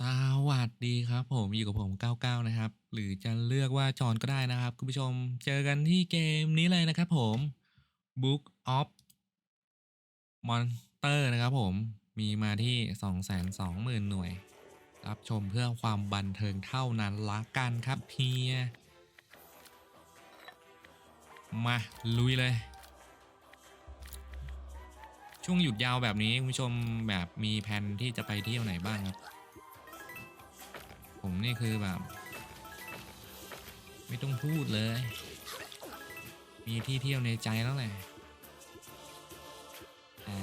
สวัสดีครับผมอยู่กับผม99นะครับ หรือจะเลือกว่าจอนก็ได้นะครับ คุณผู้ชมเจอกันที่เกมนี้เลยนะครับผม Book of Monster นะครับผมมีมาที่ 220,000 หน่วย รับชมเพื่อความบันเทิงเท่านั้นละกันครับเฮีย มา ลุยเลย ช่วงหยุดยาวแบบนี้ คุณผู้ชมแบบมีแผนที่จะไปเที่ยวไหนบ้างครับ ผมนี่คือแบบ ไม่ต้องพูดเลย มีที่เที่ยวในใจแล้วแหละแต่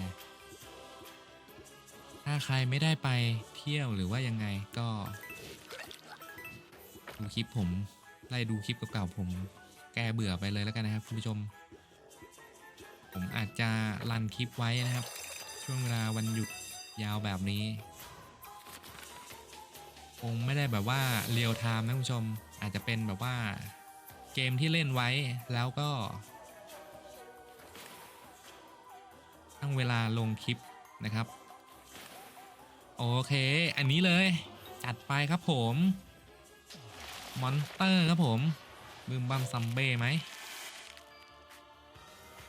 ถ้าใครไม่ได้ไปเที่ยวหรือว่ายังไงก็ ดูคลิปผม ไล่ดูคลิปเก่าๆผม แก้เบื่อไปเลยแล้วกันนะครับคุณผู้ชม ผมอาจจะรันคลิปไว้นะครับ ช่วงเวลาวันหยุดยาวแบบนี้ คงไม่ได้แบบว่าเรียลไทม์นะคุณผู้ชม อาจจะเป็นแบบว่าเกมที่เล่นไว้แล้วก็ตั้งเวลาลงคลิปนะครับ โอเค อันนี้เลย จัดไปครับผม มอนเตอร์ครับผมบึมบัมซัมเบ้ไหม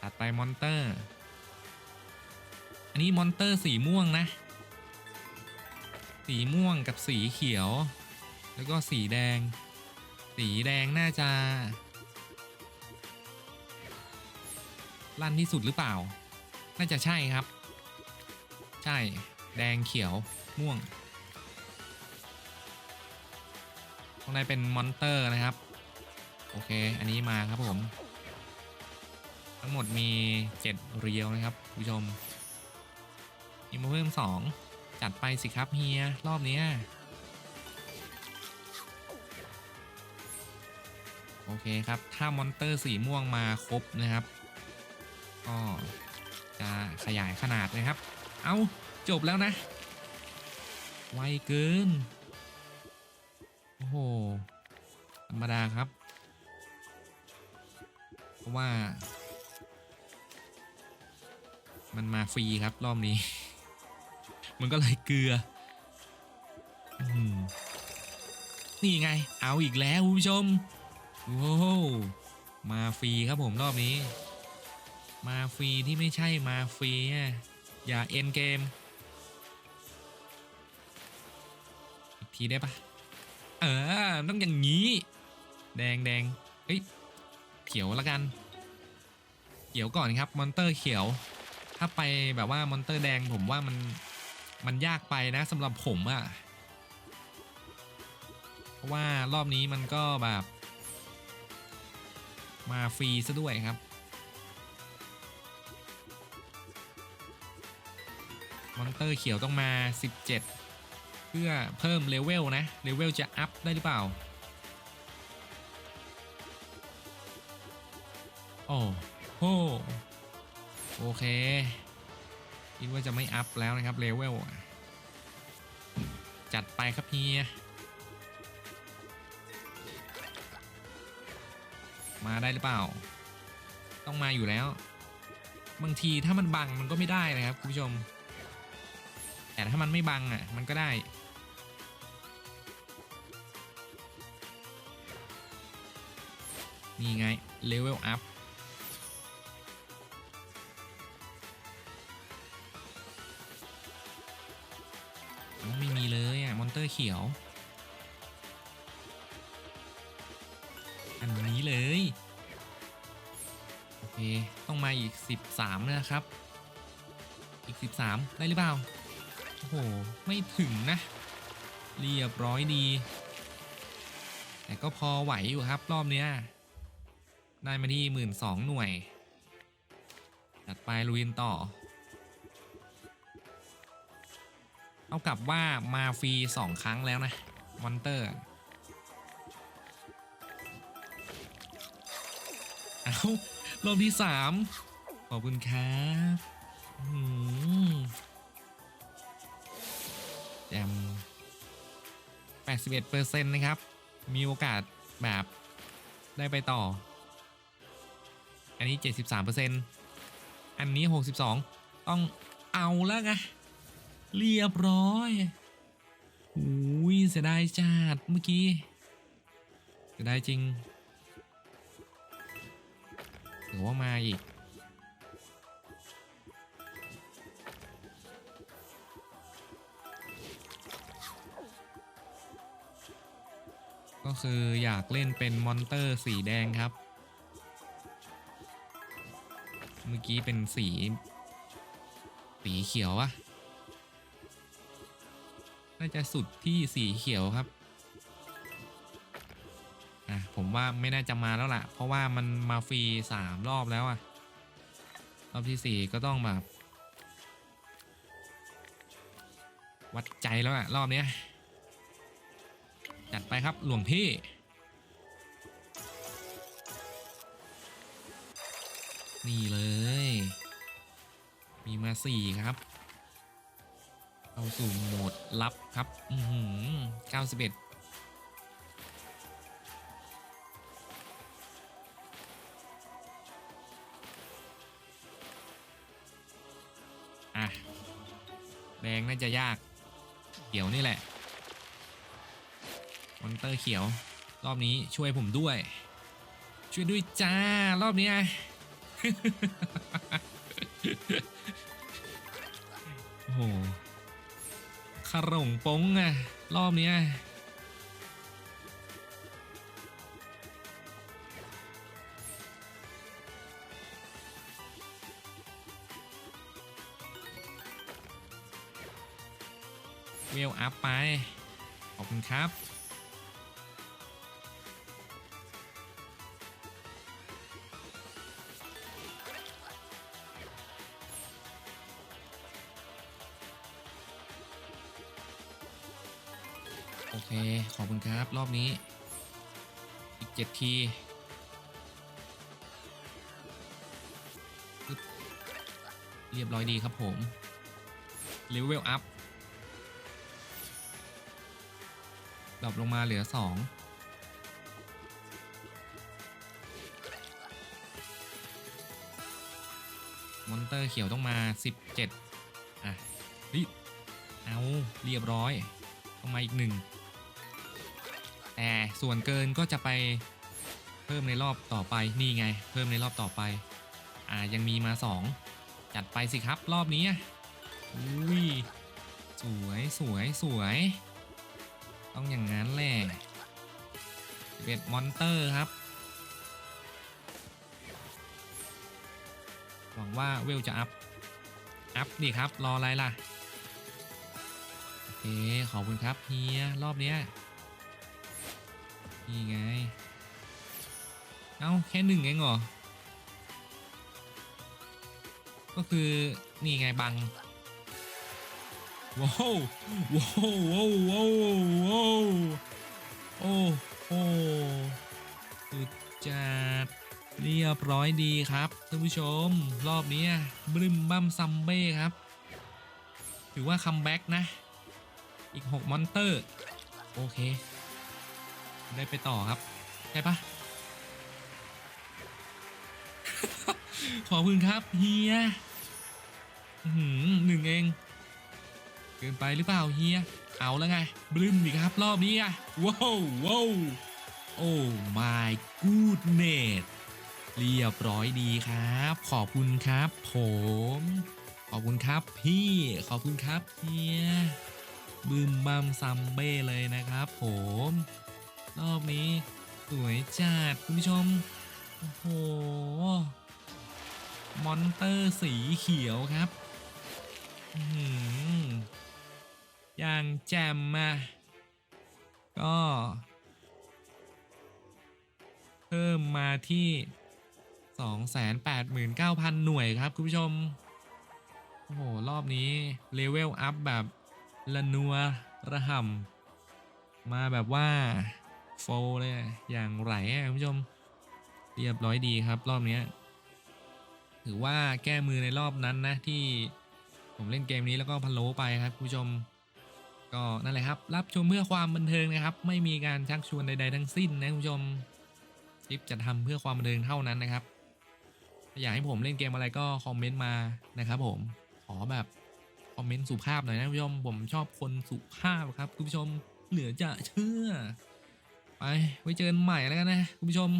ตัดไปมอนเตอร์ อันนี้มอนเตอร์สีม่วงนะ สีม่วงกับสีเขียว แล้วก็สีแดง สีแดงน่าจะลั่นที่สุดหรือเปล่า น่าจะใช่ครับ ใช่ แดงเขียวม่วง ตรงในเป็นมอนเตอร์นะครับ โอเค อันนี้มาครับผม ทั้งหมดมี 7 เรียวนะครับคุณผู้ชมมีมาเพิ่ม 2 จัดไปสิครับเฮีย รอบเนี้ยโอเคครับ ถ้ามอนเตอร์สีม่วงมาครบนะครับ ก็จะขยายขนาดนะครับ เอาจบแล้วนะ ไวเกิน โอ้โห ธรรมดาครับ เพราะว่า มันมาฟรีครับรอบนี้ มันก็เลยเกลืออมนี่ไง เอาอีกแล้วคุณผู้ชมโอ้มาฟรีครับผมรอบนี้ มาฟรีที่ไม่ใช่มาฟรีอย่าเอ็นเกมอีกทีได้ปะเออต้องอย่างนี้ แดงแดงเฮ้ยเขียวล้วกัน เขียวก่อนครับมอนเตอร์เขียว ถ้าไปแบบว่ามอนเตอร์แดงผมว่ามัน มันยากไปนะสำหรับผมอะเพราะว่ารอบนี้มันก็แบบ มาฟรีซะด้วยครับ มอนเตอร์เขียวต้องมา 17 เพื่อเพิ่มเลเวลนะ เลเวลจะอัพได้หรือเปล่าโอ้โหโอเค คิดว่าจะไม่อัพแล้วนะครับเลเวลจัดไปครับเฮียมาได้หรือเปล่า ต้องมาอยู่แล้ว บางทีถ้ามันบังมันก็ไม่ได้นะครับคุณผู้ชม แต่ถ้ามันไม่บังอะมันก็ได้นี่ไงเลเวลอัพ เขียว อันนี้เลย โอเค ต้องมาอีก 13นะครับ อีก 13 ได้หรือเปล่า โอ้โห ไม่ถึงนะ เรียบร้อยดี แต่ก็พอไหวอยู่ครับรอบเนี้ย ได้มาที่ 12,000 หน่วย จัดไปลุยนต่อ เอากลับว่ามาฟรีสองครั้งแล้วนะมอนเตอร์เอารอบที่สามขอบคุณครับอื้อหือแจม81เปอร์เซ็นต์นะครับ มีโอกาสแบบได้ไปต่อ อันนี้ 73เปอร์เซ็นต์อันนี้ 62 ต้องเอาแล้วไง เรียบร้อยอุ้ยเสียดายจัดเมื่อกี้เสียดายจริงหรือว่ามาอีก ก็คืออยากเล่นเป็นมอนเตอร์สีแดงครับ เมื่อกี้เป็นสี สีเขียวอะ น่าจะสุดที่สีเขียวครับอะผมว่าไม่น่าจะมาแล้วล่ะ เพราะว่ามันมาฟรีสามรอบแล้วอะรอบที่สี่ก็ต้องแบบวัดใจแล้วอะรอบเนี้ยจัดไปครับหลวงพี่นี่เลย มีมาสี่ครับ เข้าสู่โหมดลับครับ อือหือเก้าสิบเอ็ดอะ แดงน่าจะยาก เขียวนี่แหละ มอนเตอร์เขียว รอบนี้ช่วยผมด้วย ช่วยด้วยจ้า รอบนี้ยโอ้โห ขร่งปงอะรอบเนี้ยเวลอัพไป ขอบคุณครับ โอเค ขอบคุณครับ รอบนี้ อีกเจ็ดทีเรียบร้อยดีครับผมเลเวลอัพดรอปลงมาเหลือสองมอนเตอร์เขียวต้องมา 17 อะเฮ้ยเอา เรียบร้อย ต้องมาอีกหนึ่ง แต่ส่วนเกินก็จะไปเพิ่มในรอบต่อไปนี่ไง เพิ่มในรอบต่อไปอ่ายังมีมาสองจัดไปสิครับรอบนี้อุ้ยสวยสวยสวย ต้องอย่างนั้นแหละ11มอนเตอร์ครับ หวังว่าเวลจะอัพ อัพนี่ครับ รออะไรล่ะ โอเค ขอบคุณครับเฮีย รอบเนี้ย นี่ไง เอ้าแค่หนึ่งเองเหรอ ก็คือนี่ไงบัง ว้าวว้าวว้าวว้าวว้าวโอ้โหสุดจัดเรียบร้อยดีครับท่านผู้ชม รอบนี้บรึมบัมซัมเบ้ครับ ถือว่าคัมแบ็กนะ อีก 6 มอนเตอร์ โอเค ได้ไปต่อครับ ใช่ปะ ขอบคุณครับเฮียอื้อหือหนึ่งเอง เกินไปหรือเปล่าเฮีย เอาแล้วไง บลึมอีกครับรอบนี้อะว้าวว้าวโอ้ my goodness เรียบร้อยดีครับ ขอบคุณครับผม ขอบคุณครับพี่ ขอบคุณครับเฮียบึมบัมซัมเบ้เลยนะครับผม รอบนี้ สวยจัดคุณผู้ชม โอ้โห มอนเตอร์สีเขียวครับอย่างแจ่มมาก็ เพิ่มมาที่ 289,000 หน่วยครับคุณผู้ชม โอ้โห รอบนี้ เลเวลอัพแบบละนัวระห่ำมาแบบว่า โฟเลยอย่างไหลคุณผู้ชม เรียบร้อยดีครับรอบนี้ถือว่าแก้มือในรอบนั้นนะที่ผมเล่นเกมนี้แล้วก็พันโลไปครับคุณผู้ชม ก็นั่นแหละครับ รับชมเพื่อความบันเทิงนะครับ ไม่มีการชักชวนใด ๆ ทั้งสิ้นนะคุณผู้ชมคลิปจะทำเพื่อความบันเทิงเท่านั้นนะครับอยากให้ผมเล่นเกมอะไรก็คอมเมนต์มานะครับ ผมขอแบบคอมเมนต์สุภาพหน่อยนะคุณผู้ชม ผมชอบคนสุภาพครับคุณผู้ชมเหลือจะเชื่อ ไปไว้เจอกันใหม่แล้วกันนะคุณผู้ชม